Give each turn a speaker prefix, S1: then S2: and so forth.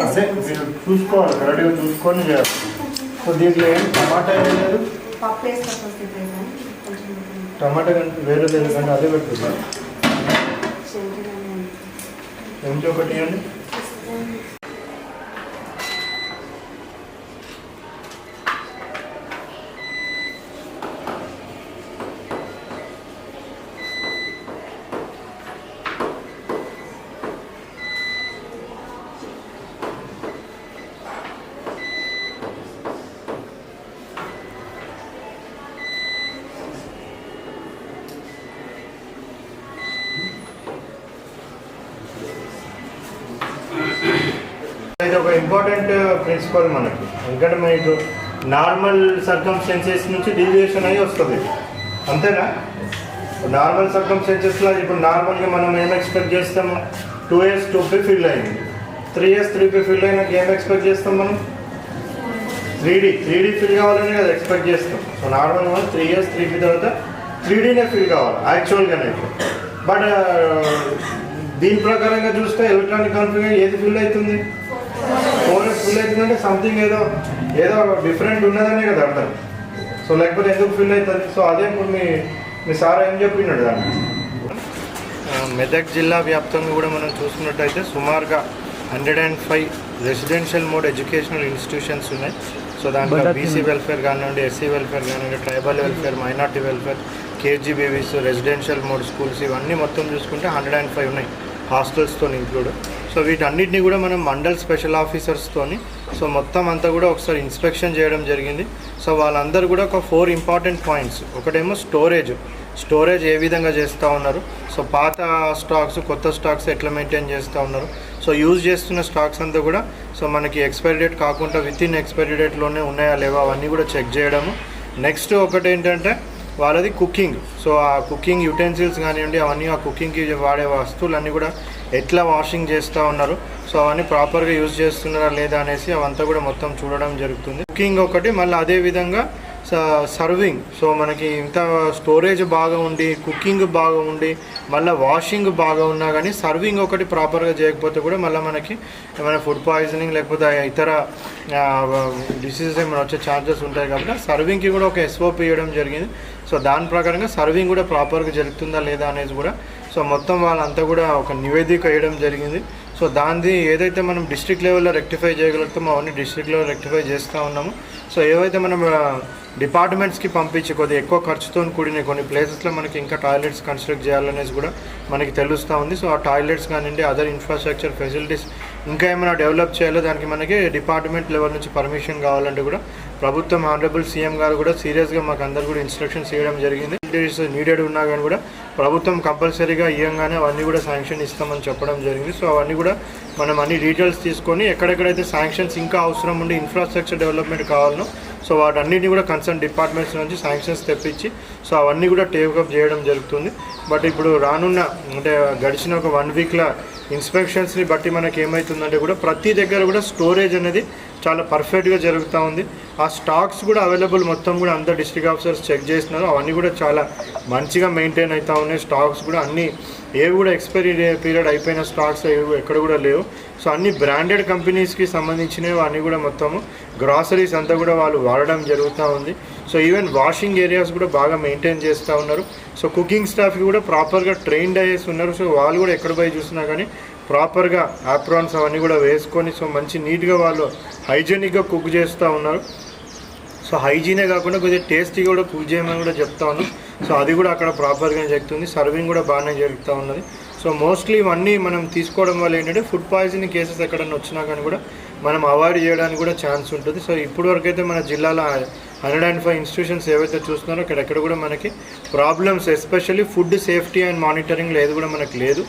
S1: అదే మీరు చూసుకోవాలి కరెక్ట్గా చూసుకొని చేయాలి. సో దీంట్లో ఏం టమాటా ఏం లేదు? టమాటా కంటే వేరే లేదు కానీ అదే పెట్టుకుంటా
S2: చెంచులని
S1: ఎంచి ఒకటి ఇవ్వండి. ఇది ఒక ఇంపార్టెంట్ ప్రిన్సిపల్ uh, మనకి. ఎందుకంటే మీకు నార్మల్ సర్కమ్స్టెన్సెస్ నుంచి డీవియేషన్ అయ్యి వస్తుంది. అంతేనా? నార్మల్ సర్కమ్స్టెన్సెస్లో ఇప్పుడు నార్మల్గా మనం ఏం ఎక్స్పెక్ట్ చేస్తాము? Two years two P fill అయింది. Three years three P fill అయినాక ఏం ఎక్స్పెక్ట్ చేస్తాం మనం? Three D three D fill కావాలని కదా ఎక్స్పెక్ట్ చేస్తాం. సో నార్మల్గా త్రీ ఇయర్స్ త్రీ పీ తర్వాత త్రీ డీనే ఫిల్ కావాలి యాక్చువల్గానే బట్ uh, దీని ప్రకారంగా చూస్తే ఎలక్ట్రానిక్ కాన్ఫిగర్ ఏది ఫిల్ అవుతుంది? ఫోన్ ఫిల్ అవుతుందంటే సంథింగ్ ఏదో ఏదో డిఫరెంట్ ఉన్నదనే కదా అర్థం సో లేకపోతే ఎందుకు ఫిల్ అవుతుంది? సో అదే ఇప్పుడు మీ మీ సార్ ఏం చెప్పినాడు దాన్ని మెదక్ జిల్లా వ్యాప్తంగా కూడా మనం చూసుకున్నట్టయితే సుమారుగా hundred and five residential mode educational institutions ఉన్నాయి. సో దాంట్లో బీసీ వెల్ఫేర్ కానివ్వండి ఎస్సీ వెల్ఫేర్ కానివ్వండి tribal welfare minority welfare KGBVs residential mode schools ఇవన్నీ మొత్తం చూసుకుంటే హండ్రెడ్ అండ్ ఫైవ్ ఉన్నాయి. హాస్టల్స్తో ఇంక్లూడ్ సో వీటన్నిటిని కూడా మనం మండల్ స్పెషల్ ఆఫీసర్స్తోని సో మొత్తం అంతా కూడా ఒకసారి ఇన్స్పెక్షన్ చేయడం జరిగింది. సో వాళ్ళందరూ కూడా ఒక ఫోర్ ఇంపార్టెంట్ పాయింట్స్. ఒకటేమో స్టోరేజ్. స్టోరేజ్ ఏ విధంగా చేస్తూ ఉన్నారు? సో పాత స్టాక్స్ కొత్త స్టాక్స్ ఎట్లా మెయింటైన్ చేస్తూ ఉన్నారు? సో యూజ్ చేస్తున్న స్టాక్స్ అంతా కూడా సో మనకి ఎక్స్పైరీ డేట్ కాకుండా విత్ ఇన్ ఎక్స్పైరీ డేట్లోనే ఉన్నాయా లేవా అవన్నీ కూడా చెక్ చేయడము. నెక్స్ట్ ఒకటి ఏంటంటే వాళ్ళది కుకింగ్ సో ఆ కుకింగ్ యుటెన్సిల్స్ కానివ్వండి అవన్నీ ఆ కుకింగ్కి వాడే వస్తువులన్నీ కూడా ఎట్లా వాషింగ్ చేస్తూ ఉన్నారు? సో అవన్నీ ప్రాపర్గా యూజ్ చేస్తున్నారా లేదా అనేసి అవంతా కూడా మొత్తం చూడడం జరుగుతుంది. కుకింగ్ ఒకటి మళ్ళీ అదే విధంగా సర్వింగ్. సో మనకి ఇంత స్టోరేజ్ బాగా ఉండి కుకింగ్ బాగా ఉండి మళ్ళీ వాషింగ్ బాగా ఉన్నా కానీ సర్వింగ్ ఒకటి ప్రాపర్గా చేయకపోతే కూడా మళ్ళీ మనకి ఏమైనా ఫుడ్ పాయిజనింగ్ లేకపోతే ఇతర డిసీజెస్ ఏమైనా వచ్చే ఛాన్సెస్ ఉంటాయి కాబట్టి సర్వింగ్కి కూడా ఒక ఎస్ఓపి ఇవ్వడం జరిగింది. సో దాని ప్రకారంగా సర్వింగ్ కూడా ప్రాపర్గా జరుగుతుందా లేదా అనేది కూడా సో మొత్తం వాళ్ళంతా కూడా ఒక నివేదిక వేయడం జరిగింది. సో దాన్ని ఏదైతే మనం డిస్ట్రిక్ట్ లెవెల్లో రెక్టిఫై చేయగలుగుతామో అవన్నీ డిస్ట్రిక్ట్ లెవెల్ రెక్టిఫై చేస్తూ ఉన్నాము. సో ఏవైతే మనం డిపార్ట్మెంట్స్కి పంపించి కొద్దిగా ఎక్కువ ఖర్చుతో కూడిన కొన్ని ప్లేసెస్లో మనకి ఇంకా టాయిలెట్స్ కన్స్ట్రక్ట్ చేయాలనేసి కూడా మనకి తెలుస్తూ ఉంది. సో ఆ టాయిలెట్స్ కానివ్వండి అదర్ ఇన్ఫ్రాస్ట్రక్చర్ ఫెసిలిటీస్ ఇంకా ఏమైనా డెవలప్ చేయాలో దానికి మనకి డిపార్ట్మెంట్ లెవెల్ నుంచి పర్మిషన్ కావాలంటే కూడా ప్రభుత్వం ఆనరబుల్ సీఎం గారు కూడా సీరియస్గా మాకు అందరు కూడా ఇన్స్ట్రక్షన్స్ ఇవ్వడం జరిగింది. నీడెడ్ ఉన్నా కానీ కూడా ప్రభుత్వం కంపల్సరీగా ఇవ్వగానే అవన్నీ కూడా శాంక్షన్ ఇస్తామని చెప్పడం జరిగింది. సో అవన్నీ కూడా మనం అన్ని డీటెయిల్స్ తీసుకొని ఎక్కడెక్కడైతే శాంక్షన్స్ ఇంకా అవసరం ఉండి ఇన్ఫ్రాస్ట్రక్చర్ డెవలప్మెంట్ కావాలనో సో వాటన్నిటిని కూడా కన్సర్న్ డిపార్ట్మెంట్స్ నుంచి శాంక్షన్స్ తెప్పించి సో అవన్నీ కూడా టేకప్ చేయడం జరుగుతుంది. బట్ ఇప్పుడు రానున్న అంటే గడిచిన ఒక వన్ వీక్లో ఇన్స్పెక్షన్స్ని బట్టి మనకి ఏమవుతుందంటే కూడా ప్రతి దగ్గర కూడా స్టోరేజ్ అనేది చాలా పర్ఫెక్ట్గా జరుగుతూ ఉంది. ఆ స్టాక్స్ కూడా అవైలబుల్ మొత్తం కూడా అందరు డిస్ట్రిక్ట్ ఆఫీసర్స్ చెక్ చేస్తున్నారు. అవన్నీ కూడా చాలా మంచిగా మెయింటైన్ అవుతూ ఉన్నాయి. స్టాక్స్ కూడా అన్నీ ఏవి కూడా ఎక్స్పైరీ పీరియడ్ అయిపోయిన స్టాక్స్ ఏవి ఎక్కడ కూడా లేవు. సో అన్ని బ్రాండెడ్ కంపెనీస్కి సంబంధించినవి అన్నీ కూడా మొత్తము గ్రాసరీస్ అంతా కూడా వాళ్ళు వాడడం జరుగుతూ ఉంది. సో ఈవెన్ వాషింగ్ ఏరియాస్ కూడా బాగా మెయింటైన్ చేస్తూ ఉన్నారు. సో కుకింగ్ స్టాఫ్కి కూడా ప్రాపర్గా ట్రైన్డ్ అయ్యేసి ఉన్నారు. సో వాళ్ళు కూడా ఎక్కడ పోయి చూసినా కానీ ప్రాపర్గా ఆప్రాన్స్ అవన్నీ కూడా వేసుకొని సో మంచి నీట్గా వాళ్ళు హైజీనిక్గా కుక్ చేస్తూ ఉన్నారు. సో హైజీనే కాకుండా కొద్దిగా టేస్టీగా కూడా కుక్ చేయమని కూడా చెప్తా ఉన్నాం. సో అది కూడా అక్కడ ప్రాపర్గానే జరుగుతుంది. సర్వింగ్ కూడా బాగానే జరుగుతూ ఉన్నది. సో మోస్ట్లీ ఇవన్నీ మనం తీసుకోవడం వల్ల ఏంటంటే ఫుడ్ పాయిజనింగ్ కేసెస్ ఎక్కడన్నా వచ్చినా కానీ కూడా మనం అవాయిడ్ చేయడానికి కూడా ఛాన్స్ ఉంటుంది. సో ఇప్పుడు వరకు అయితే మన జిల్లాలో హండ్రెడ్ అండ్ ఫైవ్ ఇన్స్టిట్యూషన్స్ ఏవైతే చూస్తున్నారో అక్కడెక్కడ కూడా మనకి problems especially food safety and monitoring ఏది కూడా మనకు లేదు.